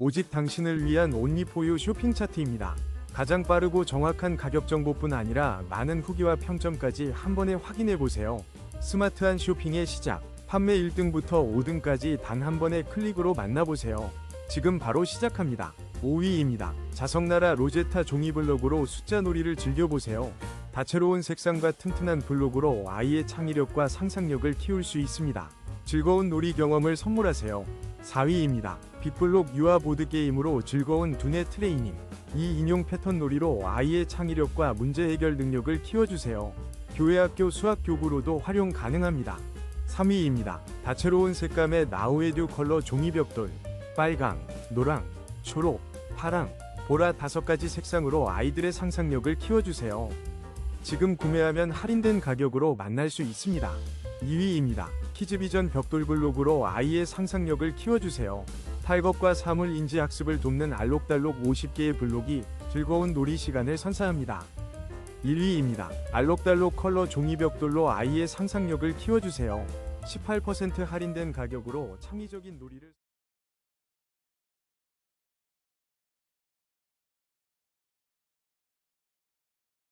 오직 당신을 위한 온리포유 쇼핑 차트입니다. 가장 빠르고 정확한 가격 정보뿐 아니라 많은 후기와 평점까지 한 번에 확인해 보세요. 스마트한 쇼핑의 시작. 판매 1등부터 5등까지 단 한 번의 클릭으로 만나보세요. 지금 바로 시작합니다. 5위입니다. 자성나라 로제타 종이 블록으로 숫자 놀이를 즐겨보세요. 다채로운 색상과 튼튼한 블록으로 아이의 창의력과 상상력을 키울 수 있습니다. 즐거운 놀이 경험을 선물하세요. 4위입니다. 빅블록 유아 보드게임으로 즐거운 두뇌 트레이닝. 이 인용 패턴 놀이로 아이의 창의력과 문제 해결 능력을 키워주세요. 교회 학교 수학 교구로도 활용 가능합니다. 3위입니다. 다채로운 색감의 나우에듀 컬러 종이벽돌. 빨강, 노랑, 초록, 파랑, 보라 다섯 가지 색상으로 아이들의 상상력을 키워주세요. 지금 구매하면 할인된 가격으로 만날 수 있습니다. 2위입니다. 키즈비전 벽돌 블록으로 아이의 상상력을 키워주세요. 탈것과 사물 인지 학습을 돕는 알록달록 50개의 블록이 즐거운 놀이 시간을 선사합니다. 1위입니다. 알록달록 컬러 종이 벽돌로 아이의 상상력을 키워주세요. 18% 할인된 가격으로 창의적인 놀이를